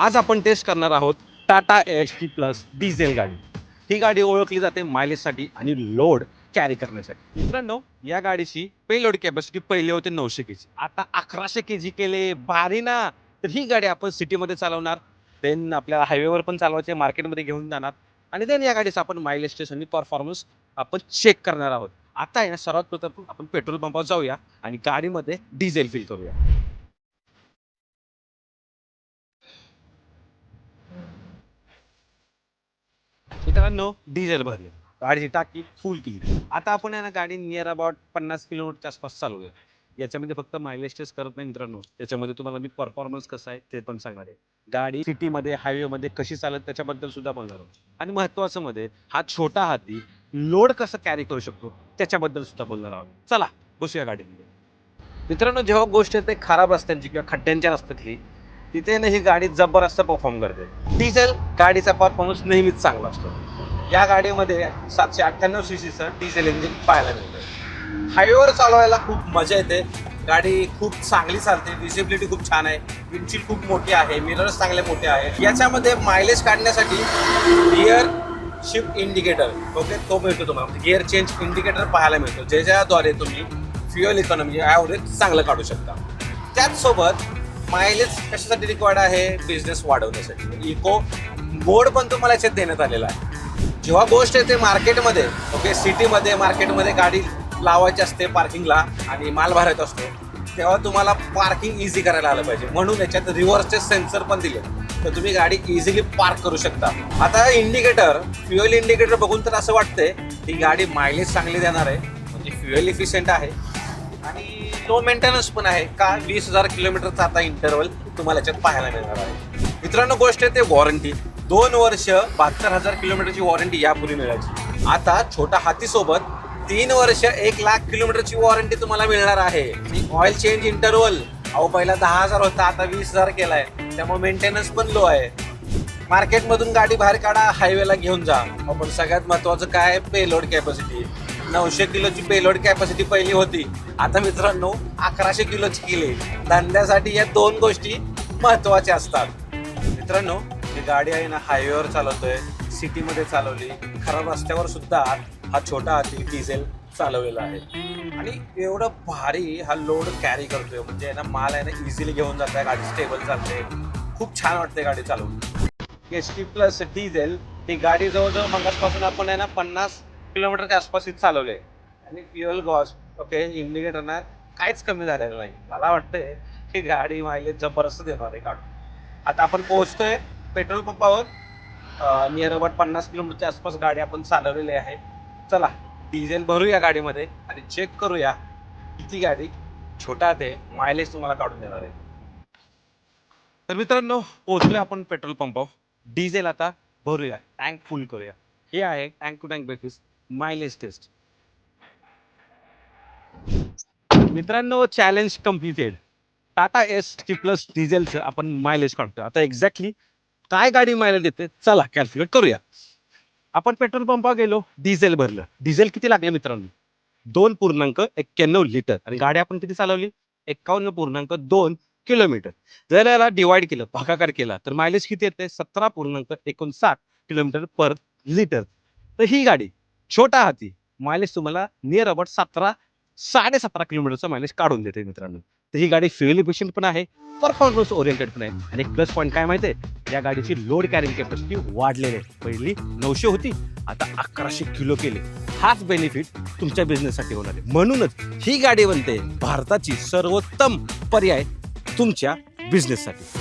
आज आपण टेस्ट करणार आहोत Tata H T plus diesel गाडी. ही गाडी ओळखली जाते मायलेजसाठी आणि लोड कॅरी करण्यासाठी. मित्रांनो या गाडीची पेलोड कॅपॅसिटी पहिले होते नऊशे के जी आता अकराशे के जी केले भारी ना. तर ही गाडी आपण सिटीमध्ये चालवणार. देन आपल्याला हायवेवर पण चालवायचे मार्केटमध्ये घेऊन जाणार. आणि देन या गाडीचा आपण मायलेज टेस्ट आणि परफॉर्मन्स आपण चेक करणार आहोत. आता आहे ना सर्वात प्रथम आपण पेट्रोल पंपावर जाऊया आणि गाडीमध्ये डिझेल फिल करूया. मित्रांनो डिझेल भरले गाडीची टाकी फुल केली. आता आपण आहे ना गाडी नियर अबाउट पन्नास किलोमीटरच्या आसपास चालवूया. याच्यामध्ये फक्त मायलेज टेस्ट करत नाही मित्रांनो. त्याच्यामध्ये तुम्हाला मी परफॉर्मन्स कसा आहे ते पण सांगणार आहे. गाडी सिटीमध्ये हायवेमध्ये कशी चालत त्याच्याबद्दल सुद्धा बोलणार आहोत. आणि महत्वाचं मध्ये हा छोटा हाती लोड कसं कॅरी करू शकतो त्याच्याबद्दल सुद्धा बोलणार आहोत. चला बसूया गाडीमध्ये. मित्रांनो जेव्हा गोष्ट येते खराब रस्त्यांची किंवा खड्ड्यांच्या रस्त्यातली तिथे ना ही गाडी जबरदस्त परफॉर्म करते. डिझेल गाडीचा परफॉर्मन्स नेहमीच चांगला असतो. या गाडीमध्ये सातशे अठ्ठ्याण्णव सी सीचं डिझेल इंजिन पाहायला मिळतं. हायवेवर चालवायला खूप मजा येते. गाडी खूप चांगली चालते. विजिबिलिटी खूप छान आहे. विंडशील्ड खूप मोठी आहे. मिरर्स चांगले मोठे आहेत याच्यामध्ये मायलेज काढण्यासाठी गिअर शिफ्ट इंडिकेटर ओके तो मिळतो तुम्हाला. गिअर चेंज इंडिकेटर पाहायला मिळतो. ज्याच्याद्वारे तुम्ही फ्युअल इकॉनॉमी ॲव्हरेज चांगलं काढू शकता. त्याचसोबत मायलेज कशासाठी रिक्वायर्ड आहे? बिझनेस वाढवण्यासाठी. म्हणजे इको मोड पण तुम्हाला याच्यात देण्यात आलेला आहे. जेव्हा गोष्ट येते मार्केटमध्ये ओके सिटीमध्ये मार्केटमध्ये गाडी लावायची असते पार्किंगला आणि माल भरायचा असतो तेव्हा तुम्हाला पार्किंग इझी करायला आलं पाहिजे. म्हणून याच्यात रिव्हर्सचे सेन्सर पण दिले तर तुम्ही गाडी इझिली पार्क करू शकता. आता इंडिकेटर फ्युएल इंडिकेटर बघून तर असं वाटतंय की गाडी मायलेज चांगली देणार आहे म्हणजे फ्युएल इफिशियंट आहे. आणि लो मेंटेनन्स पण आहे. का वीस हजार किलोमीटरचा आता इंटरवल तुम्हाला याच्यात पाहायला मिळणार आहे. मित्रांनो गोष्ट आहे ते वॉरंटी दोन वर्ष बहात्तर हजार किलोमीटरची वॉरंटी यापूर्वी मिळायची आता छोटा हातीसोबत तीन वर्ष एक लाख किलोमीटरची वॉरंटी तुम्हाला मिळणार आहे. ऑइल चेंज इंटरवल अहो पहिला दहा हजार होता आता वीस हजार केलाय. त्यामुळे मेंटेनन्स पण लो आहे. मार्केटमधून गाडी बाहेर काढा हायवेला घेऊन जा. अहो, पण सगळ्यात महत्वाचं काय? पेलोड कॅपॅसिटी नऊशे किलोची पेलोड कॅपॅसिटी पहिली होती. आता मित्रांनो अकराशे किलोची केली. धंद्यासाठी या दोन गोष्टी महत्त्वाच्या असतात. मित्रांनो ही गाडी आहे ना हायवेवर चालवतोय. सिटीमध्ये चालवली. खराब रस्त्यावर सुद्धा हा छोटा हाती डिझेल चालवलेला आहे. आणि एवढं भारी हा लोड कॅरी करतोय. म्हणजे ना माल आहे ना इझिली घेऊन जात आहे गाडी स्टेबल चालते. खूप छान वाटते गाडी चालवून. एस टी प्लस डिझेल ही गाडी जवळजवळ मगासपासून आपण आहे ना पन्नास किलोमीटरच्या आसपास इथं चालवले आणि फ्युअल कॉस्ट ओके इंडिकेटरना काहीच कमी झालेलं नाही. मला वाटतंय की गाडी मायलेज जबरदस्त देणार आहे काढून आता आपण पोहोचतोय पेट्रोल पंपावर नियर अबाउट पन्नास किलोमीटरच्या आसपास गाडी आपण चालवलेली आहे. चला डिझेल भरूया गाडीमध्ये आणि चेक करूया किती गाडी छोटा ते मायलेज तुम्हाला काढून देणार आहे. तर मित्रांनो पोहोचलोय आपण पेट्रोल पंपावर डिझेल आता भरूया. टँक फुल करूया. हे आहे tank to tank basis mileage test. मित्रांनो challenge completed Tata Ace T plus डिझेलचं आपण मायलेज काढतो आता एक्झॅक्टली काय गाडी मायलेज देते? चला कॅल्क्युलेट करूया. आपण पेट्रोल पंपावर गेलो डिझेल भरलं. डिझेल किती लागले मित्रांनो? दोन पूर्णांक एक्क्याण्णव लिटर आणि गाडी आपण किती चालवली? एक्कावन्न पूर्णांक दोन किलोमीटर जर याला डिवाइड केलं भागाकार केला तर मायलेज किती येते? सतरा पूर्णांक एकोणसाठ किलोमीटर पर लिटर तर ही गाडी छोटा हाती. मायलेज तुम्हाला नियर अबाउट सतरा साडेसतरा किलोमीटरचा मायलेज काढून देते मित्रांनो. तर ही गाडी फ्युएल इफिशियंट पण आहे परफॉर्मन्स ओरिएंटेड पण आहे. आणि प्लस पॉईंट काय माहिती आहे? या गाडीची लोड कॅरिंग कॅपॅसिटी वाढलेली आहे. पहिली नऊशे होती आता अकराशे किलो केले. हाच बेनिफिट तुमच्या बिझनेससाठी होणार आहे. म्हणूनच ही गाडी बनते भारताची सर्वोत्तम पर्याय तुमच्या बिझनेससाठी